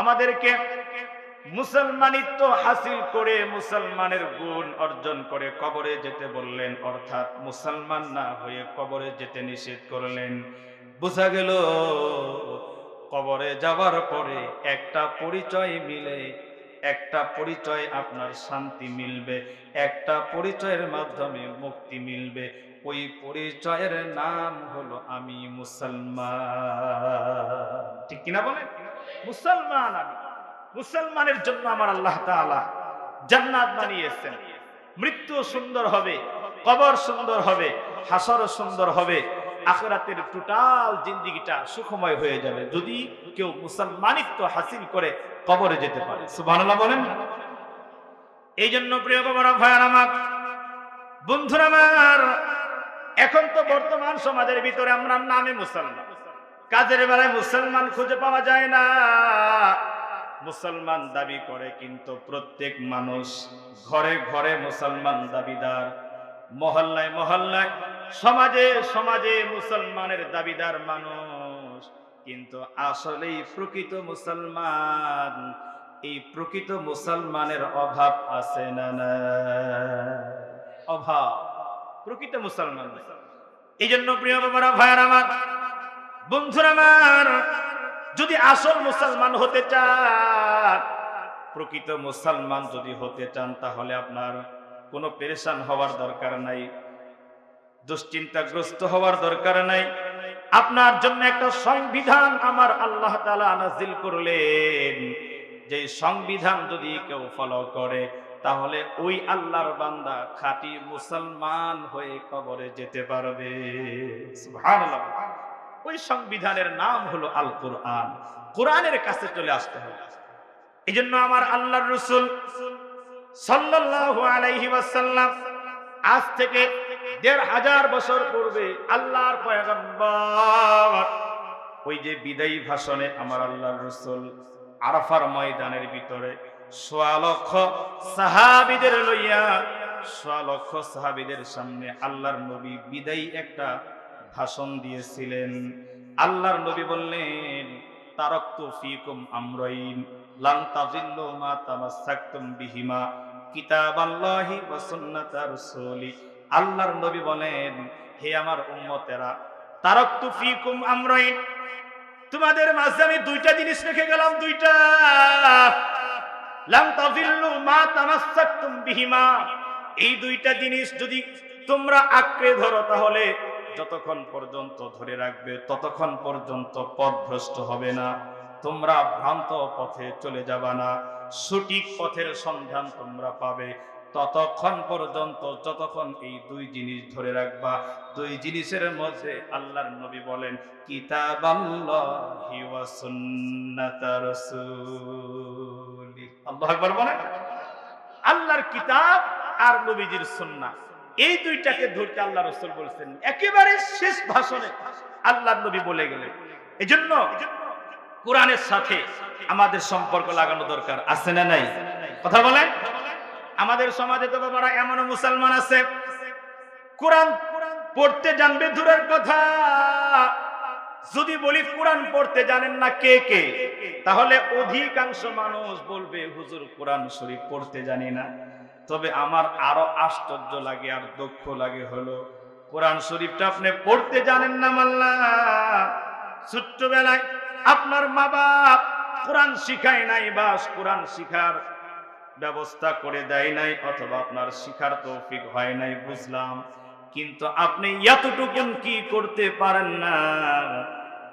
আমাদেরকে মুসলমানিত্ব হাসিল করে মুসলমানের গুণ অর্জন করে কবরে যেতে বললেন, অর্থাৎ মুসলমান না হয়ে কবরে যেতে নিষেধ করলেন। বোঝা গেল, কবরে যাওয়ার পরে একটা পরিচয় মিলে, একটা পরিচয় আপনার শান্তি মিলবে, একটা পরিচয়ের মাধ্যমে মুক্তি মিলবে। ওই পরিচয়ের নাম হলো আমি মুসলমান। ঠিক কিনা বলেন? মুসলমান আমি। মুসলমানের জন্য আমার আল্লাহ জান্নাত বানিয়েছেন। মৃত্যু সুন্দর হবে, কবর সুন্দর হবে, হাসর সুন্দর হবে, আখরাতের টোটাল জিন্দিগিটা সুখময় হয়ে যাবে যদি কেউ মুসলমানিত্ব হাসিল করে কবরে যেতে পারে। সুবহানাল্লাহ বলেন এই জন্য প্রিয় বাবারা ভাইয়ার আমার, বন্ধুরা আমার এখন তো বর্তমান সমাজের ভিতরে আমরা নামে মুসলমান। কাজের বেলায় মুসলমান খুঁজে পাওয়া যায় না। মুসলমান দাবি করে কিন্তু প্রত্যেক মানুষ ঘরে ঘরে মুসলমান দাবিদার। মহল্লায় মহল্লায়, সমাজে সমাজে মুসলমানের দাবিদার মানুষ। কিন্তু আসলেই প্রকৃত মুসলমান, এই প্রকৃত মুসলমানের অভাব আছে না না অভাব। প্রকৃত মুসলমান। এই জন্য প্রিয় বাবারা, ভাইয়ার আমার, বন্ধুরা আমার, যদি আসল মুসলমান হতে চান, প্রকৃত মুসলমান যদি হতে চান, তাহলে আপনার কোনো পেরেশান হওয়ার দরকার নাই, দুশ্চিন্তাগ্রস্ত হওয়ার দরকার নাই আপনার জন্য একটা সংবিধান আমার আল্লাহ তাআলা নাজিল করলেন যে সংবিধান যদি কেউ ফলো করে তাহলে ওই আল্লাহর বান্দা খাঁটি মুসলমান হয়ে কবরে যেতে পারবে। ওই সংবিধানের নাম হলো আল কোরআন কোরআনের কাছে চলে আসতে হবে। এই জন্য আমার আল্লাহর রসুল সাল্লাল্লাহু আজ থেকে দেড় হাজার বছর পূর্বে আল্লাহর ওই যে বিদায়ী ভাষণে আমার আল্লাহর রসুল আরাফার ময়দানের ভিতরে সোয়া লক্ষ সাহাবিদের লইয়া সোয়া লক্ষ সাহাবিদের সামনে আল্লাহর নবী বিদায়ী একটা ভাষণ দিয়েছিলেন। আল্লাহর নবী বললেন তারক্তু ফিকুম আমরাইন, লান তাজিল্লু মা তামাসসাকতুম বিহিমা, কিতাবাল্লাহি ওয়া সুন্নাতা রাসূলি। আল্লাহর নবী বলেন, হে আমার উম্মতেরা তারক্তু ফিকুম আমরাইন। তোমাদের মাঝে আমি দুইটা জিনিস রেখে গেলাম, দুইটা। এই দুইটা জিনিস যদি তোমরা আঁকড়ে ধরো তাহলে যতক্ষণ পর্যন্ত ধরে রাখবে, ততক্ষণ পর্যন্ত পথভ্রষ্ট হবে না। তোমরা ভ্রান্ত পথে চলে যাবা না। সঠিক পথের সন্ধান তোমরা পাবে। ততক্ষণ পর্যন্ত, যতক্ষণ এই দুই জিনিস ধরে রাখবা, দুই জিনিসের মধ্যে আল্লাহর নবী বলেন, কিতাবাল্লাহি ওয়া সুন্নাতা রাসূলি আল্লাহু বলেন। আল্লাহর কিতাব আর নবীজির সুন্নাহ। এই দুইটাকে ধরতে আল্লাহ রসুল বলছেন। একেবারে শেষ ভাষণে আল্লাহ নবী বলে গেলেন। এই জন্য কোরআনের সাথে আমাদের সম্পর্ক লাগানো দরকার। আছে না নাই? কথা বলেন। আমাদের সমাজে তো বাবারা এমনও মুসলমান আছে। কোরআন পড়তে জানবে দূরের কথা। যদি বলি কোরআন পড়তে জানেন না কে কে, তাহলে অধিকাংশ মানুষ বলবে, হুজুর, কোরআন শরীফ পড়তে জানি না। তবে আমার আরও আশ্চর্য লাগে, আর দুঃখ লাগে হলো, কোরআন শরীফটা আপনি পড়তে জানেন না মাল্লা। ছোট্টবেলায় আপনার মা বাপ কোরআন শিখায় নাই বা কোরআন শিখার ব্যবস্থা করে দেয় নাই, অথবা আপনার শিখার তৌফিক হয় নাই, বুঝলাম। কিন্তু আপনি এতটুকুন কি করতে পারেন না?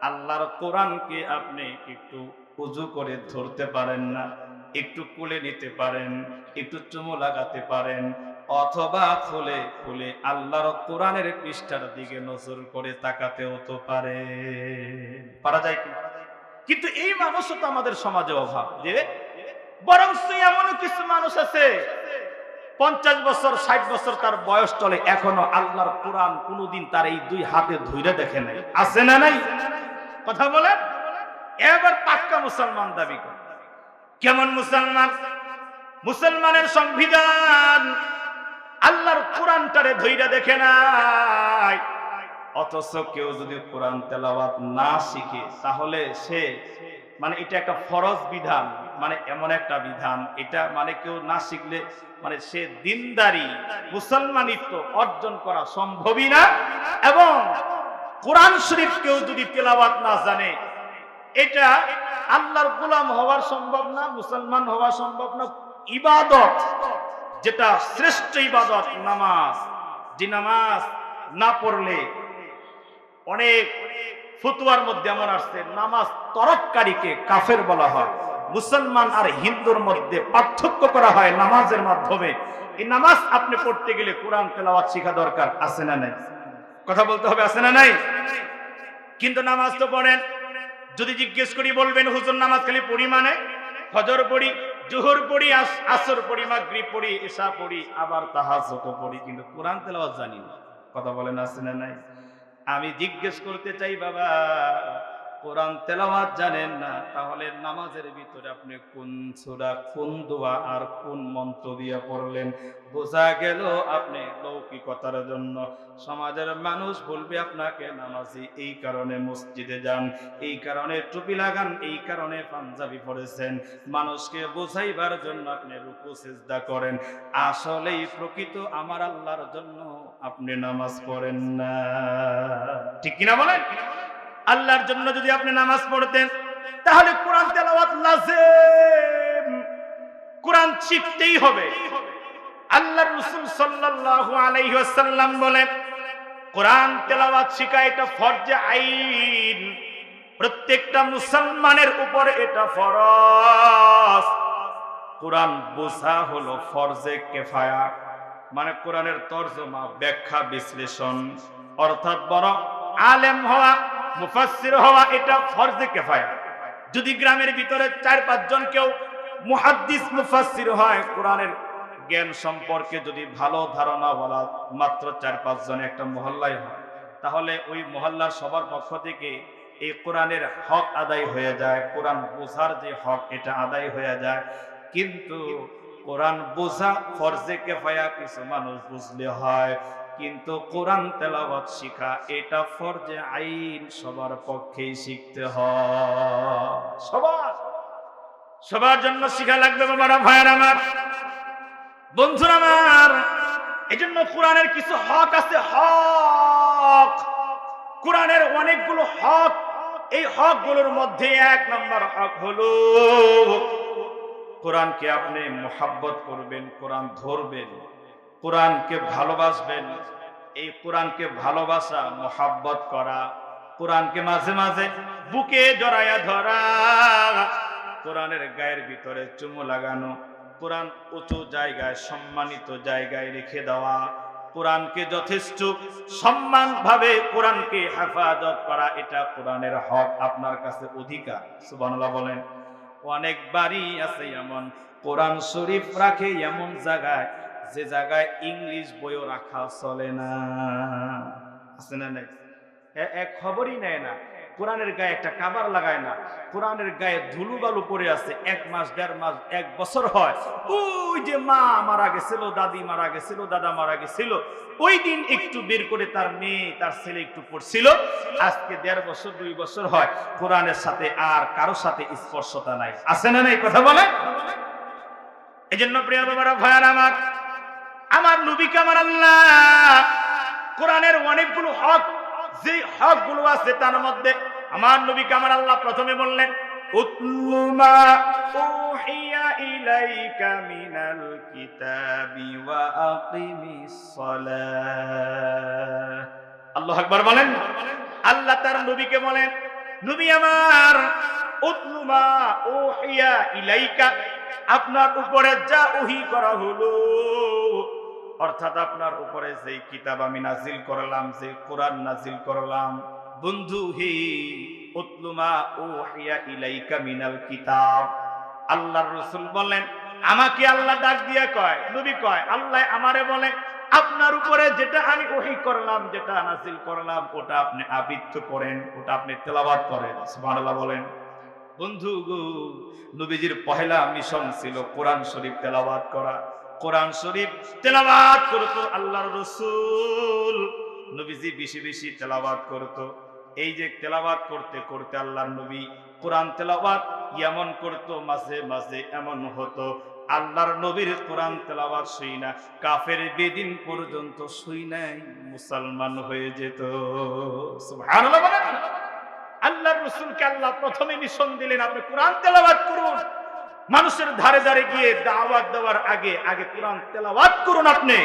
আল্লাহর কোরআনকে আপনি একটু উজু করে ধরতে পারেন না, একটু কুলে নিতে পারেন, একটু চুমু লাগাতে পারেন, অথবা খুলে খুলে আল্লাহর কোরআনের পৃষ্ঠার দিকে নজর করে তাকাতেও তো পারে। পারা যায় কি? কিন্তু এই মানুষও তো আমাদের সমাজে অভাব, যে বরং এমন কিছু মানুষ আছে পঞ্চাশ বছর, ষাট বছর তার বয়স চলে, এখনও আল্লাহর কোরআন কোনোদিন তার এই দুই হাতে ধৈর্য দেখে নাই। আছে না নাই? কথা বলেন? এবার পাক্কা মুসলমান দাবি করে। কেমন মুসলমান? মুসলমানের সংবিধান আল্লাহর কোরআনটারে ধৈর্য দেখে নাই। অথচ কেউ যদি কোরআন তেলাওয়াত না শিখে, তাহলে সে মানে এটা একটা ফরজ বিধান। মানে এমন একটা বিধান। এটা মানে কেউ না শিখলে মানে সে দিনদারি, মুসলমানিত্ব অর্জন করা সম্ভবই না। এবং কোরআন শরীফ কেউ যদি তেলাওয়াত না জানে, এটা আল্লাহর গোলাম হওয়ার সম্ভব না, মুসলমান হওয়া সম্ভব না। ইবাদত, যেটা শ্রেষ্ঠ ইবাদত, নামাজ। যে নামাজ না পড়লে অনেক ফতুয়ার মধ্যে এমন আসছে, নামাজ তরককারীকে কাফের বলা হয়, মুসলমান আর হিন্দুর মধ্যে পার্থক্য করা হয় নামাজের মাধ্যমে। এই নামাজ আপনি পড়তে গেলে কোরআন তেলাওয়াত শেখা দরকার, আছে না নাই? কথা বলতে হবে, আছে না নাই? কিন্তু নামাজ তো পড়েন। যদি জিজ্ঞেস করি, বলবেন, হুজুর, নামাজ খালি পড়ি মানে? ফজর পড়ি, জোহর পড়ি, আস- আসর পড়ি, মাগরিব পড়ি এশা পড়ি, আবার তাহাজ্জুদ পড়ি, কিন্তু কোরআন তেলাওয়াত জানি না। কথা বলেন, আছে না নাই? আমি জিজ্ঞেস করতে চাই, বাবা, কোরআন তেলাওয়াত জানেন না? তাহলে নামাজের ভিতরে আপনি কোন সূরা, কোন দোয়া আর কোন মন্ত্র দিয়ে পড়লেন? বোঝা গেল আপনি লৌকিকতার জন্য। সমাজের মানুষ বলবে আপনাকে, নামাজি, এই কারণে মসজিদে যান, এই কারণে টুপি লাগান, এই কারণে পাঞ্জাবি পরেছেন। মানুষকে বোঝাইবার জন্য আপনি রুকু, সিজদা করেন। আসলেই প্রকৃত আমার আল্লাহর জন্য আপনি নামাজ পড়েন না। ঠিক কিনা বলেন? আল্লাহর জন্য যদি আপনি নামাজ পড়তেন, তাহলে কোরআন তেলাওয়াত লাজেম কোরআন শিখতেই হবে। আল্লাহর রসুল সাল্লাল্লাহু আলাইহি ওয়াসাল্লাম বলেন, কোরআন তেলাওয়াত শিখা এটা ফরজে আইন। প্রত্যেকটা মুসলমানের উপর এটা ফরজ। কোরআন বোঝা হলো ফরজে কেফায়া মানে কোরআনের তর্জমা, ব্যাখ্যা, বিশ্লেষণ। অর্থাৎ বড় আলেম হওয়া, মুফাসসির হওয়া এটা ফরজে কেফায়া যদি গ্রামের ভিতরে চার পাঁচজন কেউ মুহাদ্দিস, মুফাসসির হয়, কোরআনের জ্ঞান সম্পর্কে যদি ভালো ধারণা বলা মাত্র চার পাঁচজন একটা মহল্লায় হয়, তাহলে ওই মহল্লার সবার পক্ষ থেকে এই কোরআনের হক আদায় হয়ে যায়। কোরআন বোঝার যে হক, এটা আদায় হয়ে যায়। কিন্তু কোরআন বোঝা ফরজে কেফায়া কিছু মানুষ বুঝলে হয়। কিন্তু কোরআন তেলাওয়াত শিখা, এটা ফরজে আইন সবার পক্ষেই শিখতে হয়। সবার সবার জন্য শিখা লাগবে বাবারা, ভাইয়ার আমার, বন্ধুরা আমার। এই জন্য কোরআনের কিছু হক আছে, হক। কোরআনের অনেকগুলো হক, এই হকগুলোর মধ্যে এক নম্বর হক হলো কোরআনকে আপনি মোহাব্বত করবেন, কোরআন ধরবেন, কোরআনকে ভালোবাসবেন। এই কোরআনকে ভালোবাসা, মোহাব্বত করা, কোরআনকে মাঝে মাঝে বুকে জড়ায়া ধরা, কোরআনের গায়ের ভিতরে চুমু লাগানো, কোরআন উঁচু জায়গায়, সম্মানিত জায়গায় রেখে দেওয়া, কোরআনকে যথেষ্ট সম্মান ভাবে কোরআনকে হেফাজত করা, এটা কোরআনের হক আপনার কাছে অধিকার। সুবহানাল্লাহ বলেন। অনেক বাড়ি আছে এমন। কোরআন শরীফ রাখে এমন জায়গায়, যে জায়গায় ইংলিশ বইও রাখা চলে না। আছে না নাই? খবরই নেয় না। কোরআনের গায়ে একটা কাবার লাগায় না, কোরআনের গায়ে ধুলু বালু পড়ে আছে, এক মাস, দেড় মাস, এক বছর হয়। ওই যে মা মারা গেছিল, দাদি মারা গেছিল, দাদা মারা গেছিল, ওই দিন একটু বের করে তার মেয়ে, তার ছেলে একটু পড়ছিল। আজকে দেড় বছর, দুই বছর হয়, কোরআনের সাথে আর কারোর সাথে স্পর্শতা নাই। আছে না নাই কথা বলে? এই জন্য প্রিয় বাবারা ভয়ার আমার আমার নবীকে আমার আল্লাহ কোরআনের অনেকগুলো হক যে হকগুলো আছে তার মধ্যে আমার নবীকে আমার আল্লাহ প্রথমে বললেন উতলু মা উহিয়া ইলাইকা মিনাল কিতাবি ওয়া আকিমিস আল্লাহু আকবার বলেন। আল্লাহ তার নবীকে বলেন, নবী আমার উতলু মা উহিয়া ইলাইকা, আপনার উপরে যা ওহি করা হলো অর্থাৎ আপনার উপরে যেই কিতাব আমি নাজিল করলাম যে কোরআন নাজিল করলাম, বন্ধু হি, উতলুমা ও হিয়া ইলাইকা মিনাল কিতাব। আল্লাহর রসুল বলেন আমাকে আল্লাহ ডাক দিয়া কয়, নবী কয়, আল্লাহ আমারে বলে, আপনার উপরে যেটা আমি ওহি করলাম, যেটা নাজিল করলাম, ওটা আপনি আবৃত্ত করেন, ওটা আপনি তেলাবাদ করেন, সুবহানাল্লাহ বলেন। বন্ধু গো, নবীজির পহেলা মিশন ছিল কোরআন শরীফ তেলাবাদ করা। কোরআন শরীফ তেলাবাদ করতো আল্লাহর রসুল। নবীজি বেশি বেশি তেলাওয়াত করত। এই যে তেলাওয়াত করতে করতে আল্লাহর নবী কোরআন তেলাওয়াত এমন করত, মাঝে মাঝে এমন হতো। আল্লাহর নবীর কোরআন তেলাওয়াত শুই না, কাফের বেদিন পর্যন্ত শুই নাই, মুসলমান হয়ে যেত। আল্লাহর রসুলকে আল্লাহ প্রথমে মিশন দিলেন, আপনি কোরআন তেলাওয়াত করুন। মানুষের ধারে ধারে গিয়ে দাওয়াত দেওয়ার আগে আগে কোরআন তেলাওয়াত করুন আপনি।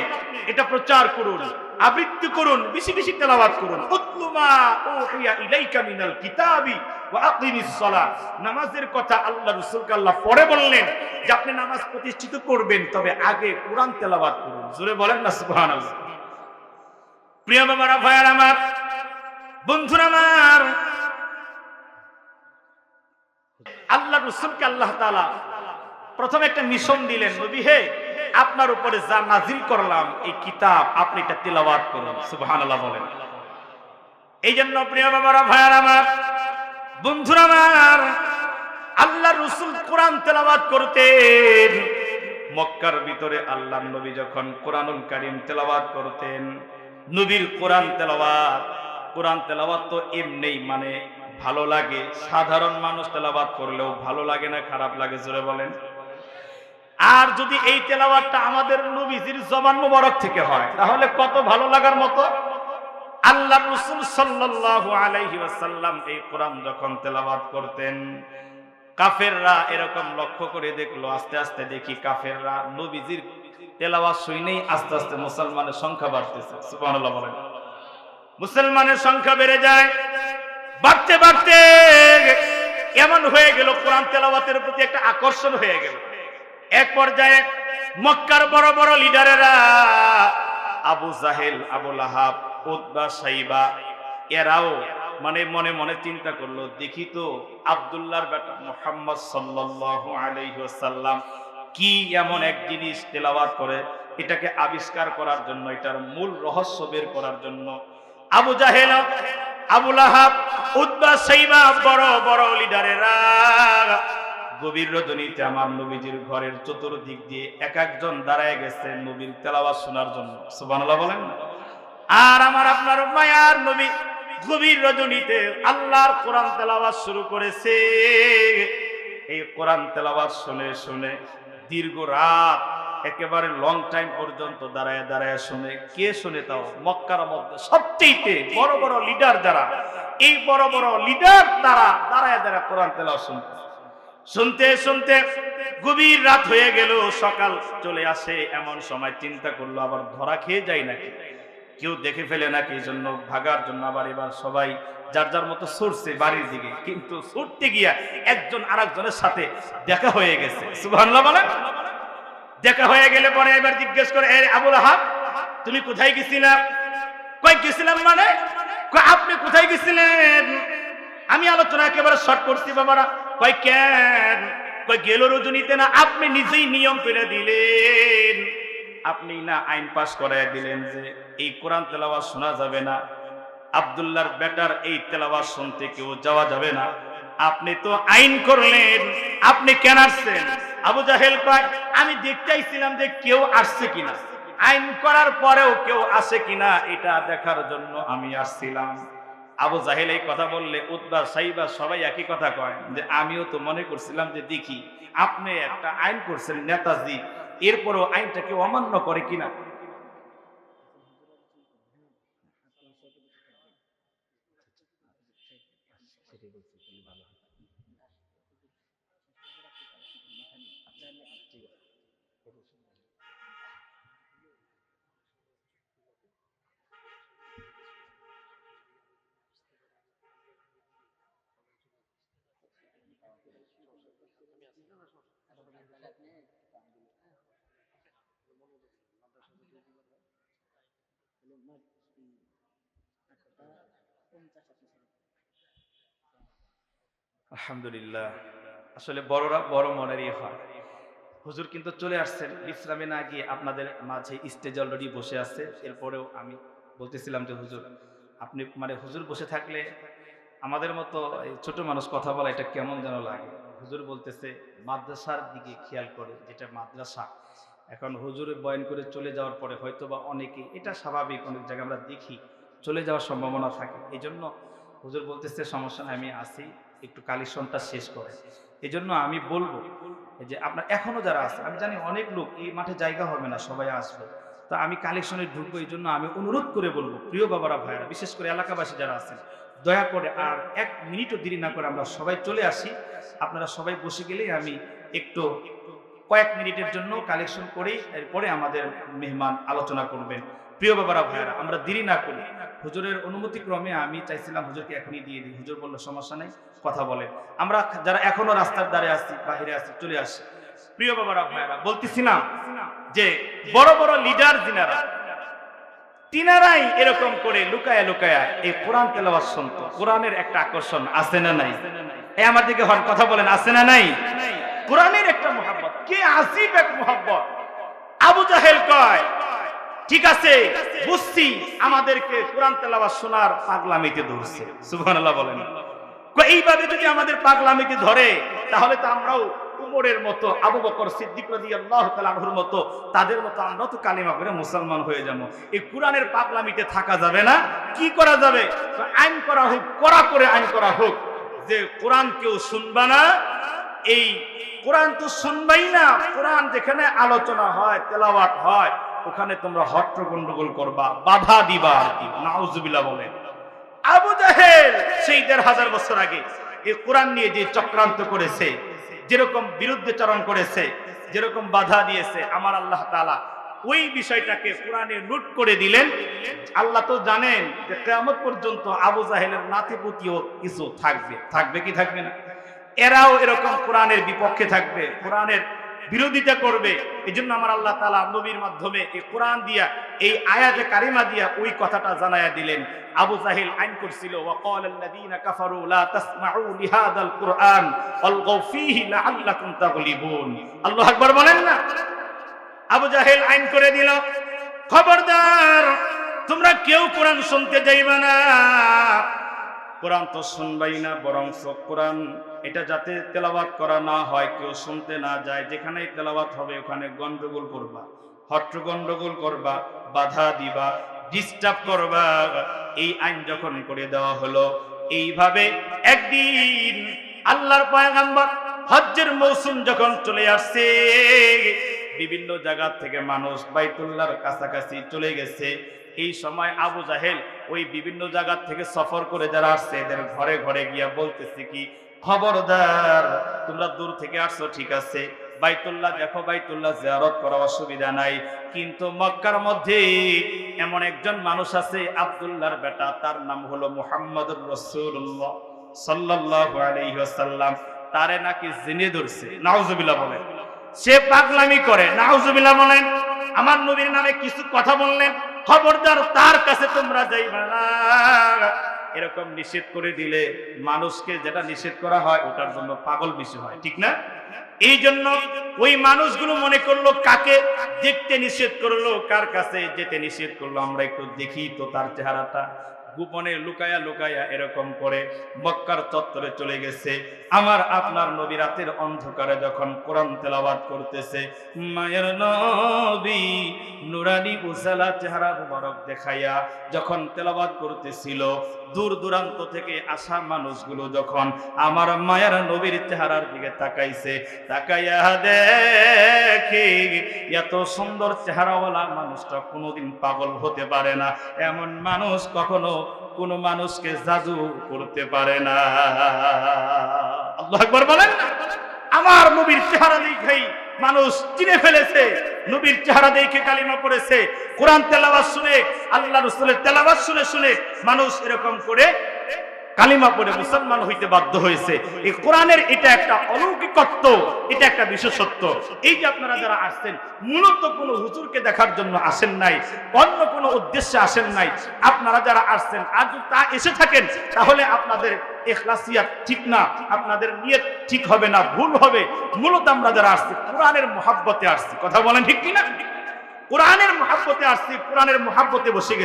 এটা প্রচার করুন, আবৃত্তি করুন, বেশি বেশি তেলাওয়াত করুন। উতলুমা উহিয়া ইলাইকা মিনাল কিতাবি ওয়া আকিমিস সালাত। নামাজের কথা আল্লাহ রাসূলকে আল্লাহ পরে বললেন যে আপনি নামাজ প্রতিষ্ঠিত করবেন, তবে আগে কোরআন তেলাওয়াত করুন। জোরে বলেন না, সুবহানাল্লাহ। প্রিয় বাবারা, ভাইয়ার আমার, বন্ধুরা আমার, আল্লাহ রসুলকে আল্লাহ তাআলা প্রথমে একটা মিশন দিলেন, নবী হে, আপনার উপরে যা নাজিল করলাম, এই কিতাব আপনি এটা তিলাওয়াত করুন, সুবহানাল্লাহ বলেন। এই জন্য প্রিয় বাবারা, ভাইয়ার আমার, বন্ধুরা আমার আল্লাহ রসুল কোরআন তেলাওয়াত করতেন, মক্কার ভিতরে আল্লাহ নবী যখন কোরআনুল কারিম তেলাওয়াত করতেন, নবীর কোরআন তেলাওয়াত কোরআন তেলাওয়াত তো এমনিই মানে ভালো লাগে, সাধারণ মানুষ তেলাওয়াত করলেও ভালো লাগে না, খারাপ লাগে, জোরে বলেন। আর যদি এই তেলাওয়াতটা আমাদের নবীজির জবান মুবারক থেকে হয়, তাহলে কত ভালো লাগার মতো? আল্লাহ রসুল সাল্লাল্লাহু আলাইহি ওয়াসাল্লাম এই কোরআন যখন তেলাওয়াত করতেন, কাফেররা এরকম লক্ষ্য করে দেখল, আস্তে আস্তে দেখি কাফেররা নবীজির তেলাওয়াত শুনেই আস্তে আস্তে মুসলমানের সংখ্যা বাড়তেছে। সুবহানাল্লাহ বলেন। মুসলমানের সংখ্যা বেড়ে যায়। বাড়তে বাড়তে এমন হয়ে গেল, কোরআন তেলাওয়াতের প্রতি একটা আকর্ষণ হয়ে গেল। এক পর্যায়ে মক্কার বড় বড় লিডারেরা আবু জাহেল, আবু লাহাব উদ্বা সাইবা, এরাও মানে মনে মনে চিন্তা করল, দেখি তো আবদুল্লাহর বেটা মোহাম্মদ সাল্লাল্লাহু আলাইহি ওয়াসাল্লাম কি এমন এক জিনিস তেলাওয়াত করে, এটাকে আবিষ্কার করার জন্য, এটার মূল রহস্য বের করার জন্য? আবু জাহেল, আবু লাহাব উদ্বা সাইবা বড় বড় লিডারেরা গভীর রজনীতে আমার নবীজির ঘরের চতুর্দিক দিয়ে এক একজন দাঁড়ায় গেছে নবীর তেলাওয়াত শোনার জন্য। সুবহানাল্লাহ বলেন? আর আমার আপনার মায়ার নবী গভীর রজনীতে আল্লাহর কোরআন তেলাওয়াত শুরু করেছে। এই কোরআন তেলাওয়াত শুনে শুনে দীর্ঘ রাত একেবারে লং টাইম পর্যন্ত দাঁড়ায় দাঁড়ায় শুনে, কে শুনে তাও? মক্কার মধ্যে সবচেয়ে বড় বড় লিডার যারা, এই বড় বড় লিডার তারা দাঁড়ায় দাঁড়ায় কোরআন তেলাওয়াত শুনতে শুনতে শুনতে গভীর রাত হয়ে গেল, সকাল চলে আসে এমন সময়, চিন্তা করল, আবার ধরা খেয়ে যায় নাকি? কেউ দেখে ফেলে নাকি? এই জন্য ভাগার জন্য আবার এবার সবাই যার যার মতো ছুটছে বাড়ির দিকে। কিন্তু ছুটতে গিয়া একজন আরেকজনের সাথে দেখা হয়ে গেছে। সুবহানাল্লাহ বলেন। দেখা হয়ে গেলে পরে এবার জিজ্ঞেস করে, "এ আবুল আহাব, তুমি কোথায় গেছিলাম কই গেছিলাম মানে? আপনি কোথায় গেছিলেন? আমি আলোচনা একেবারে শর্ট করছি, বাবারা। কয়, কেন? কয় গেল রজনীতে না আপনি নিজেই নিয়ম করে দিলেন। আপনি না আইন পাশ করায় দিলেন যে, এই কোরআন তেলাওয়াত শোনা যাবে না। আব্দুল্লাহর বেটার এই তেলাওয়াত শুনতে কেউ যাওয়া যাবে না। আপনি তো আইন করলেন, আপনি কেন আসছেন? আবু জাহেল কয়, আমি দেখতে আইছিলাম যে কেউ আসছে কিনা। আইন করার পরেও কেউ আসে কিনা, এটা দেখার জন্য আমি আসছিলাম। আবু জাহেল এই কথা বললে উদ্বা সাইবা সবাই একই কথা কয়, যে আমিও তো মনে করছিলাম যে দেখি আপনি একটা আইন করছেন নেতাজি, এরপরও আইনটাকে অমান্য করে কিনা। আলহামদুলিল্লাহ। আসলে বড়রা বড় মনেরই হয়। হুজুর কিন্তু চলে আসছেন, বিশ্রামে না গিয়ে আপনাদের মাঝে স্টেজ অলরেডি বসে আছে। এরপরেও আমি বলতেছিলাম যে, হুজুর, আপনি মানে হুজুর বসে থাকলে আমাদের মতো ছোট মানুষ কথা বলা এটা কেমন যেন লাগে? হুজুর বলতেছে, মাদ্রাসার দিকে খেয়াল করে যেটা মাদ্রাসা এখন হুজুরে বয়ান করে চলে যাওয়ার পরে হয়তো বা অনেকে, এটা স্বাভাবিক, অনেক জায়গায় আমরা দেখি, চলে যাওয়ার সম্ভাবনা থাকে। এই জন্য হুজুর বলতেছে, সমস্যা আমি আসি একটু কালেকশনটা শেষ করে এই জন্য আমি বলব যে, আপনার এখনও যারা আছে, আমি জানি অনেক লোক এই মাঠে জায়গা হবে না, সবাই আসবে। তো আমি কালেকশনে ঢুকবো এই জন্য আমি অনুরোধ করে বলব, প্রিয় বাবারা ভাইরা বিশেষ করে এলাকাবাসী যারা আছেন, দয়া করে আর এক মিনিটও দেরি না করে আমরা সবাই চলে আসি। আপনারা সবাই বসে গেলেই আমি একটু কয়েক মিনিটের জন্য কালেকশন করেই এরপরে আমাদের মেহমান আলোচনা করবেন। প্রিয় বাবারা, ভাইয়ারা, আমরা দেরি না করি হুজুরের অনুমতি ক্রমে আমি চাইছিলাম হুজুরকে এখনই দিয়ে দিই। হুজুর বলল, সমস্যা নেই, কথা বলে। আমরা যারা এখনও রাস্তার দ্বারে আছি, বাহিরে আছি, চলে আসি। প্রিয় বাবারা, ভাইয়ারা, বলতেছিলাম যে বড় বড় লিডার যিনারা, তিনারাই এরকম করে লুকায়া লুকায়া এই কোরআন তেলাওয়াত শুনতো। কোরআনের একটা আকর্ষণ আছে না নাই? এই আমার দিকে হন কথা বলেন, আছে না নাই? কোরআনের একটা মোহাব্বত। কে আসিফ এক মোহাব্বত? আবু জাহেল কয়, ঠিক আছে, বুঝছি আমাদেরকে কোরআন তেলাওয়াত শোনার পাগলামিতে ধরছে। সুবহানাল্লাহ বলেন। এইভাবে যদি আমাদের পাগলামিতে ধরে, তাহলে তো আমরাও উমরের মতো, আবু বকর সিদ্দিক রাদিয়াল্লাহু তাআলা আনহুর মতো, তাদের মতো আমরা তো কালিমা করে মুসলমান হয়ে যাব। এই কোরআনের পাগলামিতে থাকা যাবে না। কি করা যাবে? আইন করা হোক করা করে আইন করা হোক, যে কোরআন কেউ শুনবা না এই কোরআন তো শুনবাই না। কোরআন যেখানে আলোচনা হয়, তেলাওয়াত হয়, ওখানে তোমরা হট্ট গন্ডগোল করবা, বাধা দিবা নাউজুবিল্লাহ বলেন। আবু জাহেল সেই দেড় হাজার বছর আগে এই কোরআন নিয়ে যে চক্রান্ত করেছে, যেরকম বিরুদ্ধে চরণ করেছে, যেরকম বাধা দিয়েছে, আমার আল্লাহ তাআলা ওই বিষয়টাকে কোরআনে নোট করে দিলেন। আল্লাহ তো জানেন যে কেয়ামত পর্যন্ত আবু জাহেলের নাতিপুতিও কিছু থাকবে। থাকবে কি থাকবে না? এরাও এরকম কোরআনের বিপক্ষে থাকবে, কোরআনের বিরোধিতা করবে। এই জন্য আমার আল্লাহ তালা নবীর মাধ্যমে এই কোরআন দিয়া, এই আয়াতে কারিমা দিয়া ওই কথাটা জানায়া দিলেন। আবু জাহিল আইন করছিল আল্লাহু আকবার বলেন না? আবু জাহেল আইন করে দিল, খবরদার, তোমরা কেউ কোরআন শুনতে যাইবা না। কোরআন তো শুনবাই না, বরং কোরআন। এটা যাতে তেলাওয়াত করা না হয়, কেউ শুনতে না যায়, যেখানেই তেলাওয়াত হবে ওখানে গন্ডগোল করবা, হট্ট গন্ডগোল করবা, বাধা দিবা ডিস্টার্ব করবা। এই আইন যখন করে দেওয়া হলো, এইভাবে একদিন আল্লাহর পয়গাম্বর হজ্জের মৌসুম যখন চলে আসছে, বিভিন্ন জায়গা থেকে মানুষ বাইতুল্লাহর কাছাকাছি চলে গেছে। এই সময় আবু জাহেল ওই বিভিন্ন জায়গা থেকে সফর করে যারা আসছে, এদের ঘরে ঘরে গিয়া বলতেছে কি, খবরদার, তোমরা দূর থেকে আসছো, ঠিক আছে। বাইতুল্লাহ দেখো, বাইতুল্লাহ জিয়ারত করা অসুবিধা নাই। কিন্তু মক্কার মধ্যে এমন একজন মানুষ আছে, আব্দুল্লাহর বেটা, তার নাম হলো মুহাম্মদুর রাসূলুল্লাহ সাল্লাল্লাহু আলাইহি ওয়াসাল্লাম। তারে নাকি জিনে ধরছে, নাউজুবিল্লাহ বলেন। সে পাগলামি করে, নাউজুবিল্লাহ বলেন। আমার নবীর নামে কিছু কথা বললেন। খবরদার তার কাছে তোমরা যাইবা না। এরকম নিষেধ করে দিলে মানুষকে যেটা নিষেধ করা হয়, ওটার জন্য পাগল বেশি হয়। ঠিক না? এই জন্য ওই মানুষগুলো মনে করল, কাকে দেখতে নিষেধ করল, কার কাছে যেতে নিষেধ করল, আমরা একটু দেখি তো তার চেহারাটা। গোপনে লুকায়া লুকায়া এরকম করে মক্কার চত্বরে চলে গেছে। আমার আপনার নবী রাতের অন্ধকারে যখন কোরআন তেলাওয়াত করতেছে, মায়ের নবী নুরানি উসালা চেহারা মুবারক দেখাইয়া যখন তেলাওয়াত করতেছিল দূর দূরান্ত থেকে আসা মানুষগুলো যখন আমার মায়ের নবীর চেহারার দিকে তাকাইছে, তাকাইয়া দেখি, এত সুন্দর চেহারাওয়ালা মানুষটা কোনোদিন পাগল হতে পারে না। এমন মানুষ কখনো কোনো মানুষকে জাদু করতে পারে না। আল্লাহ একবার বলেন আমার নবীর চেহারা দেখেই মানুষ চিনে ফেলেছে। নবীর চেহারা দেখে কালিমা পড়েছে। কোরআন তেলাবাস শুনে, আল্লাহ রসুলের তেলাবাস শুনে শুনে মানুষ এরকম করে কালিমা পড়ে মুসলমান হইতে বাধ্য হয়েছে। এই কোরআনের এটা একটা অলৌকিকত্ব, এটা একটা বিশেষত্ব। এই যে আপনারা যারা আসছেন, মূলত কোনো হুজুরকে দেখার জন্য আসেন নাই, অন্য কোনো উদ্দেশ্যে আসেন নাই। আপনারা যারা আসছেন, আর যদি তা এসে থাকেন, তাহলে আপনাদের এখলাসিয়াত ঠিক না, আপনাদের নিয়ত ঠিক হবে না, ভুল হবে। মূলত আমরা যারা আসছি, কোরআনের মহাব্বতে আসছি। কথা বলেন ঠিক কিনা? কোরআনের মহাব্বতে আসছি, কোরআনের মহাব্বতে বসে গেছি।